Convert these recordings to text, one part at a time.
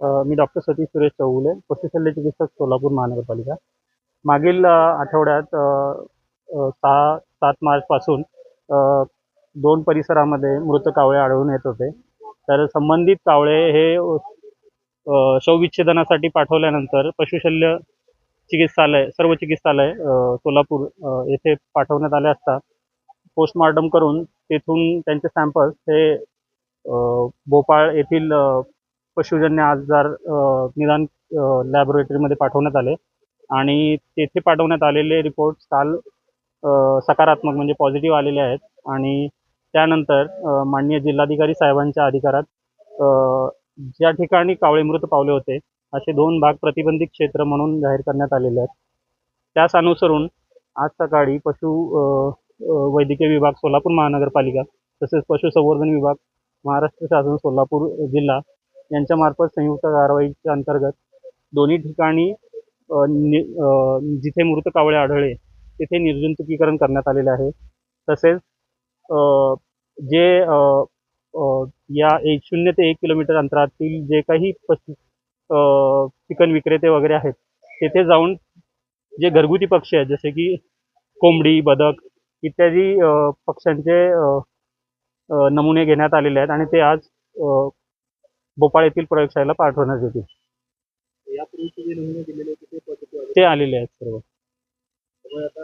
मी doctor Satish Suresh Chougule पशुशल्य चिकित्सक सोलापूर महानगरपालिका. मागील आठवड्यात सहा सात मार्चपासून दोन परिसरामध्ये मृत कावळे आढळून येत होते. तर संबंधित कावळे हे शवविच्छेदनासाठी पाठवल्यानंतर पशुशल्य चिकित्सालय सर्व चिकित्सालय सोलापूर येथे पाठवण्यात आले असता पोस्टमॉर्टम करून तेथून त्यांचे सॅम्पल्स हे भोपाळ येथील पशुजन्य आजार निदान लॅबोरेटरीमध्ये पाठवण्यात आले. आणि तेथे पाठवण्यात आलेले रिपोर्ट्स काल सकारात्मक म्हणजे पॉझिटिव्ह आलेले आहेत. आणि त्यानंतर माननीय जिल्हाधिकारी साहेबांच्या अधिकारात ज्या ठिकाणी कावळे मृत पावले होते असे दोन भाग प्रतिबंधित क्षेत्र म्हणून जाहीर करण्यात आलेले आहेत. त्यास अनुसरून आज सकाळी पशु वैद्यकीय विभाग सोलापूर महानगरपालिका तसेच पशुसंवर्धन विभाग महाराष्ट्र शासन सोलापूर जिल्हा यांच्यामार्फत संयुक्त कारवाईच्या अंतर्गत दोन्ही ठिकाणी नि जिथे मृत कावळे आढळले तिथे निर्जंतुकीकरण करण्यात आलेले आहे. तसेच जे या एक शून्य ते एक किलोमीटर अंतरातील जे काही पशु चिकन विक्रेते वगैरे आहेत तेथे जाऊन जे घरगुती पक्षी आहेत जसे की कोंबडी बदक इत्यादी पक्ष्यांचे नमुने घेण्यात आलेले आहेत आणि ते आज भोपाळ येथील प्रयोगशाळेला पाठवण्यात येतील. यापूर्वीचे जे नमुने दिलेले होते ते पॉझिटिव्ह आले ते आलेले आहेत सर्व. त्यामुळे आता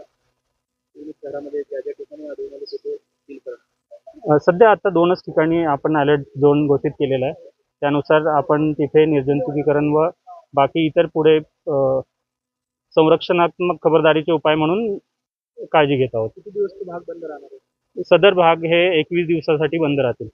पूर्ण शहरामध्ये ज्या ज्या ठिकाणी आढळून आले तिथे सील करा. अ, सध्या आता दोनच ठिकाणी आपण अलर्ट झोन घोषित केलेला आहे. त्यानुसार आपण तिथे निर्जंतुकीकरण व बाकी इतर पुढे अ, संरक्षणात्मक खबरदारीचे उपाय म्हणून काळजी घेत आहोत. किती दिवस तो भाग बंद राहणार आहे? सदर भाग हे एकवीस दिवसासाठी बंद राहतील.